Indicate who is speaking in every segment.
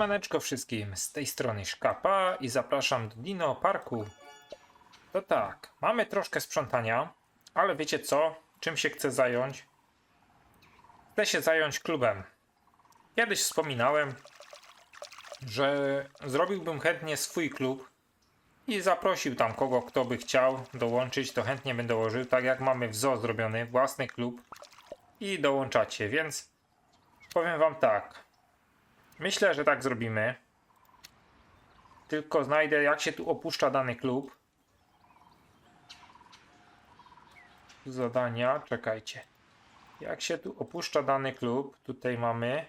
Speaker 1: Siemaneczko wszystkim, z tej strony Szkapa i zapraszam do Dino Parku. To tak, mamy troszkę sprzątania, ale wiecie co? Czym się chcę zająć? Chcę się zająć klubem. Kiedyś wspominałem, że zrobiłbym chętnie swój klub i zaprosił tam kogo, kto by chciał dołączyć, to chętnie bym dołożył, tak jak mamy w zoo zrobiony, własny klub i dołączacie, więc powiem wam tak. Myślę, że tak zrobimy. Tylko znajdę, jak się tu opuszcza dany klub. Zadania, czekajcie. Jak się tu opuszcza dany klub? Tutaj mamy.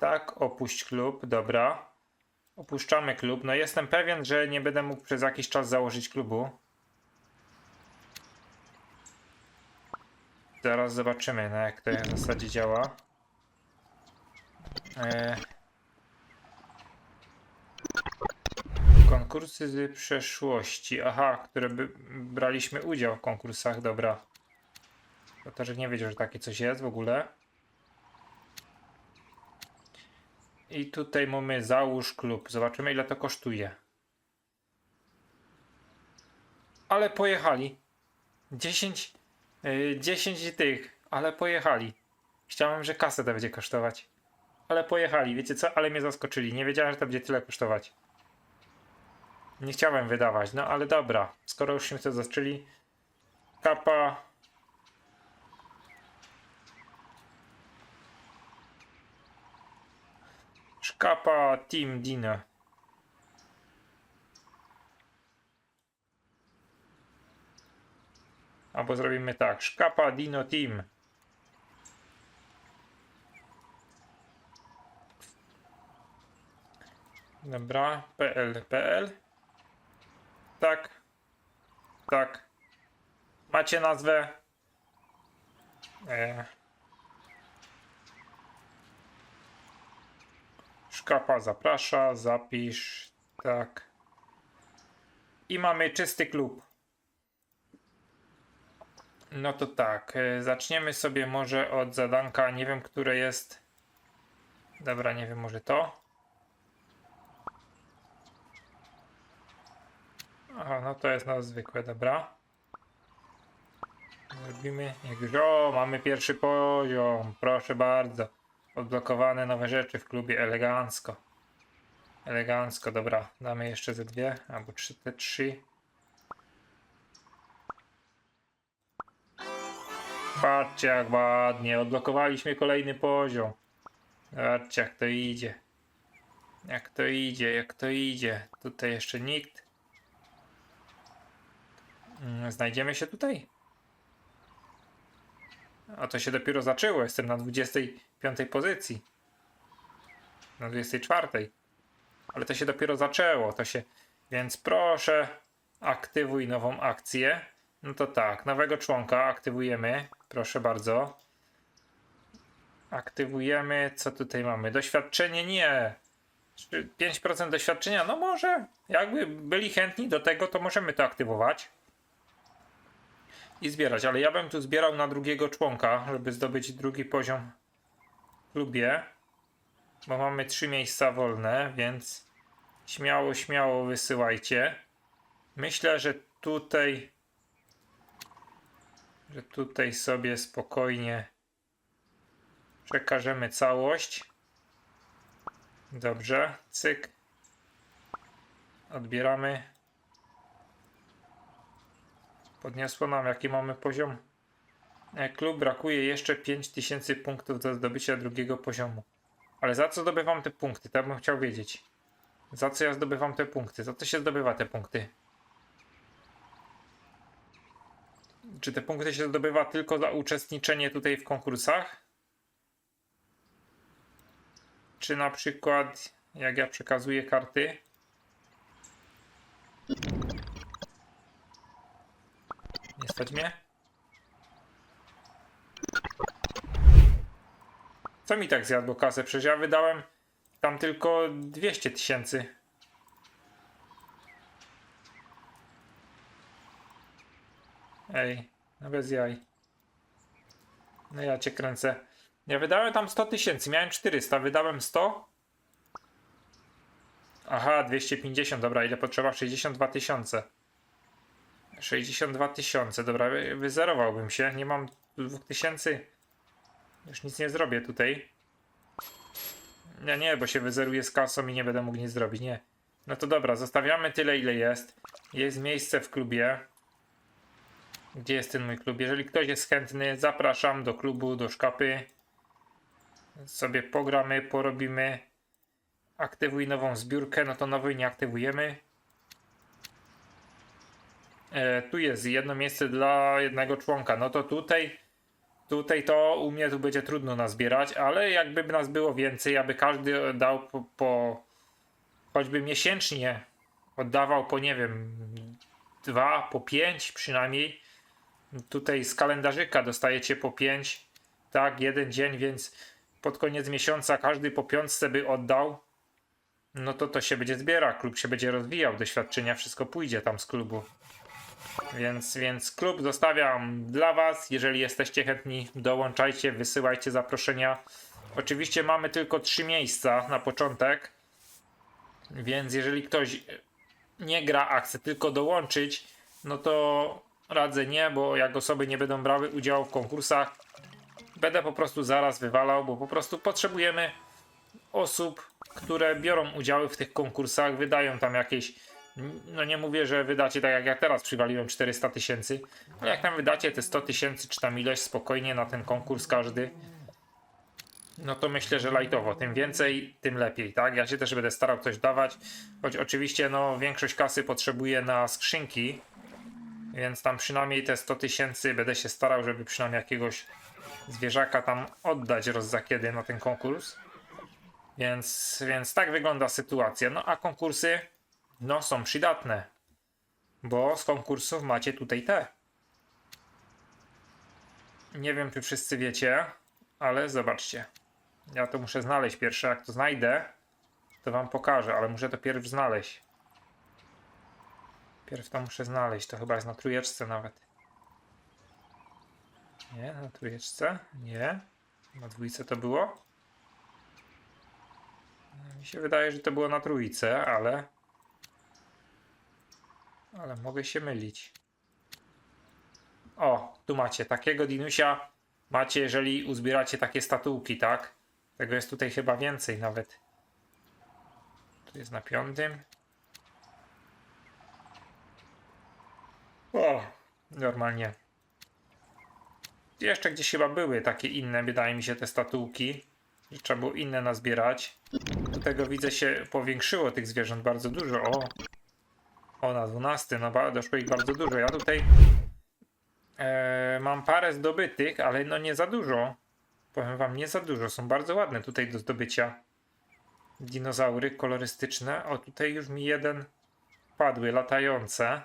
Speaker 1: Tak, opuść klub, dobra. Opuszczamy klub. No jestem pewien, że nie będę mógł przez jakiś czas założyć klubu. Zaraz zobaczymy, no jak to w zasadzie działa. E... Konkursy z przeszłości. Aha, które by braliśmy udział w konkursach, dobra. To też nie wiedział, że takie coś jest w ogóle. I tutaj mamy załóż klub. Zobaczymy ile to kosztuje. Ale pojechali. 10 yy, 10 tych, ale pojechali. Chciałem, że kasę to będzie kosztować. Ale pojechali, wiecie co? Ale mnie zaskoczyli. Nie wiedziałem, że to będzie tyle kosztować. Nie chciałem wydawać, no ale dobra. Skoro już się to zaczęli. Kapa. Szkapa Team Dino. Albo zrobimy tak. Szkapa Dino Team. Dobra, PL, PL. Tak. Tak. Macie nazwę? E. Szkapa zaprasza, zapisz. Tak. I mamy czysty klub. No to tak, e, zaczniemy sobie może od zadanka, nie wiem które jest. Dobra, nie wiem, może to. Aha, no to jest na zwykłe, dobra. Robimy. Jak o, mamy pierwszy poziom. Proszę bardzo. Odblokowane nowe rzeczy w klubie elegancko. Elegancko, dobra. Damy jeszcze ze dwie, albo trzy, te trzy. Patrzcie jak ładnie. Odblokowaliśmy kolejny poziom. Zobaczcie jak to idzie. Jak to idzie, jak to idzie. Tutaj jeszcze nikt. Mm, Znajdziemy się tutaj? A to się dopiero zaczęło. Jestem na 25 pozycji. Na 24. Ale to się dopiero zaczęło. To się. Więc proszę, aktywuj nową akcję. No to tak, nowego członka aktywujemy. Proszę bardzo. Aktywujemy. Co tutaj mamy? Doświadczenie nie. Czy 5% doświadczenia? No może. Jakby byli chętni do tego, to możemy to aktywować i zbierać, ale ja bym tu zbierał na drugiego członka, żeby zdobyć drugi poziom klubie, bo mamy trzy miejsca wolne, więc śmiało, śmiało wysyłajcie. Myślę, że tutaj że tutaj sobie spokojnie przekażemy całość. Dobrze, cyk. Odbieramy. Podniosło nam jaki mamy poziom. E, Klub brakuje jeszcze 5000 punktów do zdobycia drugiego poziomu. Ale za co zdobywam te punkty? To bym chciał wiedzieć. Za co ja zdobywam te punkty? Za co się zdobywa te punkty? Czy te punkty się zdobywa tylko za uczestniczenie tutaj w konkursach? Czy na przykład jak ja przekazuję karty? Stać mnie? Co mi tak zjadło kasę? Przecież ja wydałem tam tylko 200 tysięcy. Ej, no bez jaj. No ja cię kręcę. Ja wydałem tam 100 tysięcy, miałem 400, wydałem 100. Aha, 250, dobra, ile potrzeba? 62 tysiące. 62 tysiące, dobra, wy- wyzerowałbym się. Nie mam 2000. Już nic nie zrobię tutaj. Nie, nie, bo się wyzeruję z kasą i nie będę mógł nic zrobić, nie. No to dobra, zostawiamy tyle, ile jest. Jest miejsce w klubie. Gdzie jest ten mój klub? Jeżeli ktoś jest chętny, zapraszam do klubu, do szkapy. Sobie pogramy, porobimy. Aktywuj nową zbiórkę, no to nowej nie aktywujemy. E, tu jest jedno miejsce dla jednego członka. No to tutaj, tutaj to u mnie tu będzie trudno nazbierać, ale jakby nas było więcej, aby każdy dał po, po choćby miesięcznie oddawał po nie wiem dwa, po pięć przynajmniej. Tutaj z kalendarzyka dostajecie po pięć, tak, jeden dzień, więc pod koniec miesiąca każdy po piątce by oddał. No to to się będzie zbiera, klub się będzie rozwijał, doświadczenia, wszystko pójdzie tam z klubu. Więc, więc klub zostawiam dla Was. Jeżeli jesteście chętni, dołączajcie, wysyłajcie zaproszenia. Oczywiście mamy tylko trzy miejsca na początek. Więc jeżeli ktoś nie gra, a chce tylko dołączyć, no to radzę nie, bo jak osoby nie będą brały udziału w konkursach, będę po prostu zaraz wywalał, bo po prostu potrzebujemy osób, które biorą udziały w tych konkursach, wydają tam jakieś. No nie mówię, że wydacie tak jak ja teraz przywaliłem 400 tysięcy, ale jak tam wydacie te 100 tysięcy czy tam ileś spokojnie na ten konkurs każdy, no to myślę, że lajtowo. Tym więcej, tym lepiej, tak? Ja się też będę starał coś dawać, choć oczywiście no większość kasy potrzebuję na skrzynki, więc tam przynajmniej te 100 tysięcy będę się starał, żeby przynajmniej jakiegoś zwierzaka tam oddać roz za kiedy na ten konkurs. Więc, więc tak wygląda sytuacja. No a konkursy no są przydatne, bo z konkursów macie tutaj te. Nie wiem, czy wszyscy wiecie, ale zobaczcie. Ja to muszę znaleźć pierwsze. Jak to znajdę, to wam pokażę, ale muszę to pierw znaleźć. Pierw to muszę znaleźć. To chyba jest na trójeczce nawet. Nie, na trójeczce? Nie. Na dwójce to było? Mi się wydaje, że to było na trójce, ale. Ale mogę się mylić. O, tu macie takiego dinusia. Macie, jeżeli uzbieracie takie statułki, tak? Tego jest tutaj chyba więcej nawet. Tu jest na piątym. O, normalnie. Jeszcze gdzieś chyba były takie inne, wydaje mi się, te statułki. Że trzeba było inne nazbierać. Do tego widzę się powiększyło tych zwierząt bardzo dużo. O, o na 12, no doszło ich bardzo dużo. Ja tutaj e, mam parę zdobytych, ale no nie za dużo. Powiem wam, nie za dużo. Są bardzo ładne tutaj do zdobycia. Dinozaury kolorystyczne. O, tutaj już mi jeden padły, latające.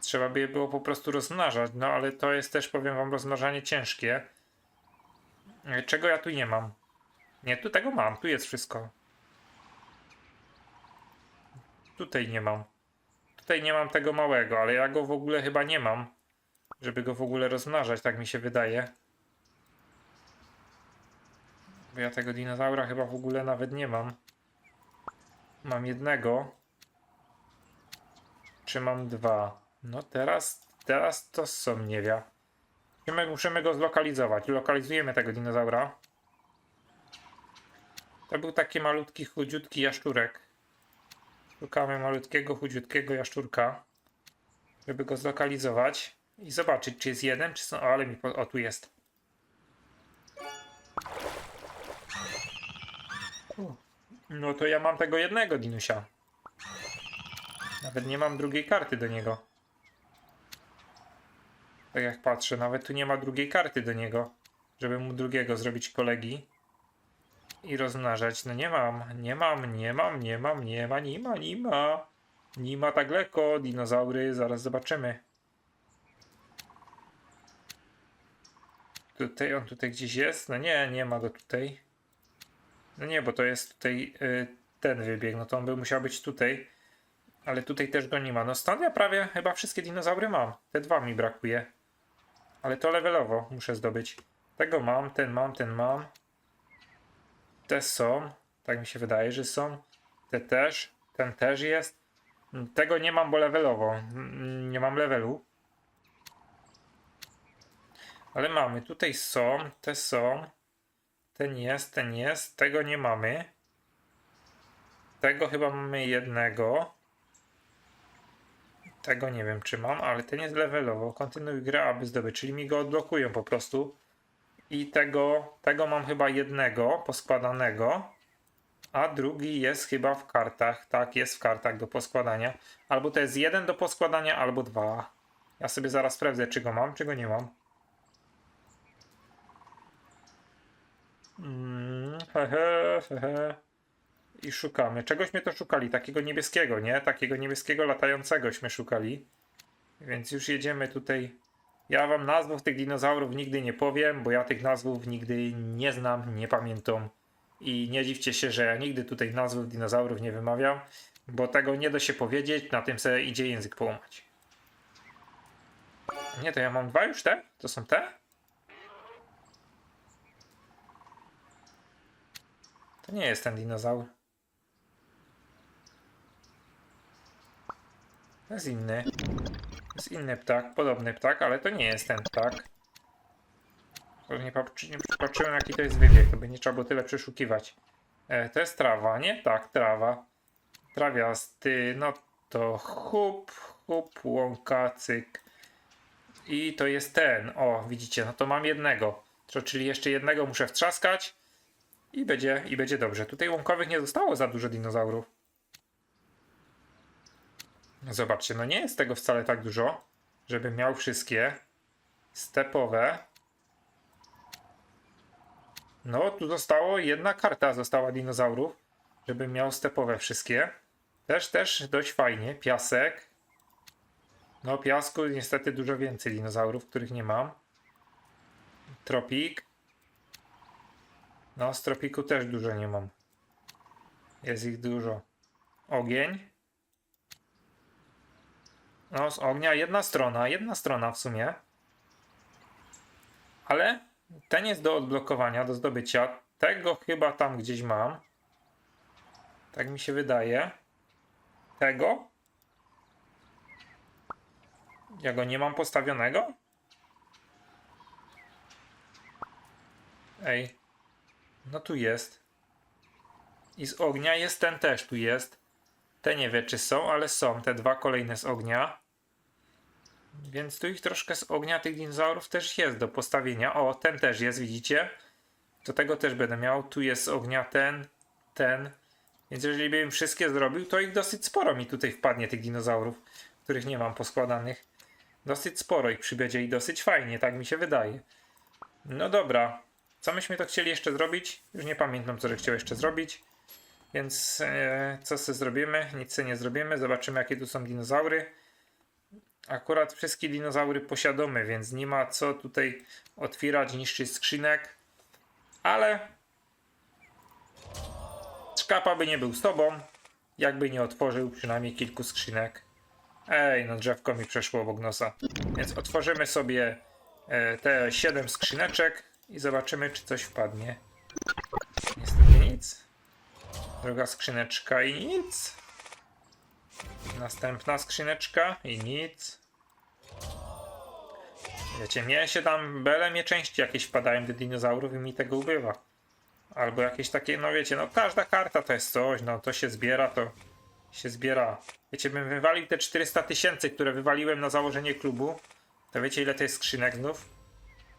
Speaker 1: Trzeba by je było po prostu rozmnażać, no ale to jest też, powiem wam, rozmnażanie ciężkie. E, Czego ja tu nie mam? Nie, tu tego mam, tu jest wszystko. Tutaj nie mam. Tutaj nie mam tego małego, ale ja go w ogóle chyba nie mam. Żeby go w ogóle rozmnażać, tak mi się wydaje. Bo ja tego dinozaura chyba w ogóle nawet nie mam. Mam jednego. Czy mam dwa? No teraz, teraz to są nie wie. Musimy, musimy go zlokalizować. Lokalizujemy tego dinozaura. To był taki malutki, chudziutki jaszczurek. Szukamy malutkiego, chudziutkiego jaszczurka, żeby go zlokalizować i zobaczyć, czy jest jeden, czy są. O, ale mi. Po... O, tu jest. No to ja mam tego jednego dinusia. Nawet nie mam drugiej karty do niego. Tak jak patrzę, nawet tu nie ma drugiej karty do niego, żeby mu drugiego zrobić kolegi i rozmnażać. No nie mam, nie mam, nie mam, nie mam, nie ma, nie ma, nie ma. Nie ma tak lekko, dinozaury, zaraz zobaczymy. Tutaj, on tutaj gdzieś jest? No nie, nie ma go tutaj. No nie, bo to jest tutaj y, ten wybieg, no to on by musiał być tutaj. Ale tutaj też go nie ma. No stąd ja prawie chyba wszystkie dinozaury mam. Te dwa mi brakuje. Ale to levelowo muszę zdobyć. Tego mam, ten mam, ten mam. Te są. Tak mi się wydaje, że są. Te też. Ten też jest. Tego nie mam, bo levelowo. Nie mam levelu. Ale mamy. Tutaj są. Te są. Ten jest, ten jest. Tego nie mamy. Tego chyba mamy jednego. Tego nie wiem czy mam, ale ten jest levelowo. Kontynuuj grę, aby zdobyć. Czyli mi go odblokują po prostu. I tego, tego mam chyba jednego poskładanego. A drugi jest chyba w kartach. Tak, jest w kartach do poskładania. Albo to jest jeden do poskładania, albo dwa. Ja sobie zaraz sprawdzę, czy go mam, czy go nie mam. Mm, hehe, hehe. I szukamy. Czegośmy to szukali? Takiego niebieskiego, nie? Takiego niebieskiego latającegośmy szukali. Więc już jedziemy tutaj. Ja wam nazwów tych dinozaurów nigdy nie powiem, bo ja tych nazwów nigdy nie znam, nie pamiętam. I nie dziwcie się, że ja nigdy tutaj nazwów dinozaurów nie wymawiam, bo tego nie da się powiedzieć, na tym sobie idzie język połamać. Nie, to ja mam dwa już te? To są te? To nie jest ten dinozaur. To jest inny. Jest inny ptak, podobny ptak, ale to nie jest ten ptak. Nie, nie patrzyłem jaki to jest wybieg, to by nie trzeba było tyle przeszukiwać. E, to jest trawa, nie? Tak, trawa. Trawiasty, no to chup, chup, łąka, cyk. I to jest ten, o widzicie, no to mam jednego. Czyli jeszcze jednego muszę wtrzaskać i będzie, i będzie dobrze. Tutaj łąkowych nie zostało za dużo dinozaurów. Zobaczcie, no nie jest tego wcale tak dużo, żeby miał wszystkie stepowe. No, tu zostało jedna karta, została dinozaurów, żeby miał stepowe wszystkie. Też, też dość fajnie. Piasek. No, piasku niestety dużo więcej dinozaurów, których nie mam. Tropik. No, z tropiku też dużo nie mam. Jest ich dużo. Ogień. No, z ognia jedna strona, jedna strona w sumie. Ale ten jest do odblokowania, do zdobycia. Tego chyba tam gdzieś mam. Tak mi się wydaje. Tego? Ja go nie mam postawionego? Ej. No tu jest. I z ognia jest ten też tu jest. Te nie wie czy są, ale są te dwa kolejne z ognia. Więc tu ich troszkę z ognia tych dinozaurów też jest do postawienia. O, ten też jest, widzicie? To tego też będę miał. Tu jest z ognia ten, ten. Więc jeżeli bym wszystkie zrobił, to ich dosyć sporo mi tutaj wpadnie tych dinozaurów, których nie mam poskładanych. Dosyć sporo ich przybędzie i dosyć fajnie, tak mi się wydaje. No dobra. Co myśmy to chcieli jeszcze zrobić? Już nie pamiętam, co chciał jeszcze zrobić. Więc e, co sobie zrobimy? Nic sobie nie zrobimy. Zobaczymy, jakie tu są dinozaury. Akurat wszystkie dinozaury posiadamy, więc nie ma co tutaj otwierać, niszczyć skrzynek. Ale szkapa by nie był z tobą, jakby nie otworzył przynajmniej kilku skrzynek. Ej, no drzewko mi przeszło obok nosa. Więc otworzymy sobie e, te 7 skrzyneczek i zobaczymy, czy coś wpadnie. Niestety nic. Druga skrzyneczka i nic. Następna skrzyneczka i nic. Wiecie, mnie się tam bele mnie części jakieś wpadają do dinozaurów i mi tego ubywa. Albo jakieś takie, no wiecie, no każda karta to jest coś, no to się zbiera, to się zbiera. Wiecie, bym wywalił te 400 tysięcy, które wywaliłem na założenie klubu, to wiecie ile to jest skrzynek znów?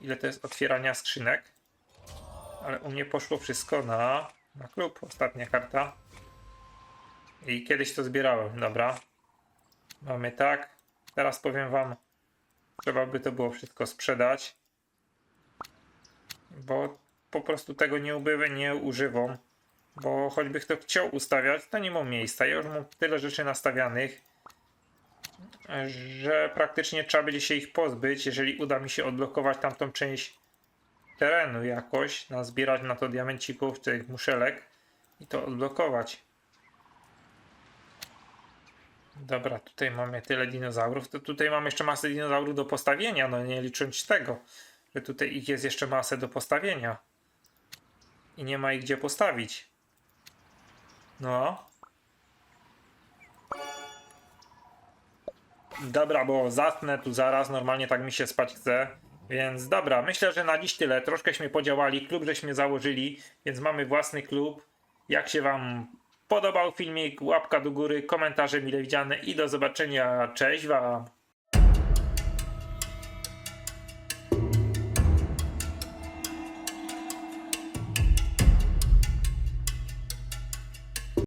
Speaker 1: Ile to jest otwierania skrzynek? Ale u mnie poszło wszystko na, na klub, ostatnia karta. I kiedyś to zbierałem, dobra. Mamy tak. Teraz powiem wam, trzeba by to było wszystko sprzedać. Bo po prostu tego nie ubywa, nie używam. Bo choćbych to chciał ustawiać, to nie mam miejsca. Ja już mam tyle rzeczy nastawianych, że praktycznie trzeba będzie się ich pozbyć, jeżeli uda mi się odblokować tamtą część terenu jakoś, nazbierać na to diamencików, tych muszelek i to odblokować. Dobra, tutaj mamy tyle dinozaurów, to tutaj mamy jeszcze masę dinozaurów do postawienia, no nie licząc tego, że tutaj ich jest jeszcze masę do postawienia. I nie ma ich gdzie postawić. No. Dobra, bo zatnę tu zaraz, normalnie tak mi się spać chce. Więc dobra, myślę, że na dziś tyle. Troszkęśmy podziałali, klub żeśmy założyli, więc mamy własny klub. Jak się Wam podobał filmik, łapka do góry, komentarze mile widziane i do zobaczenia. Cześć Wam!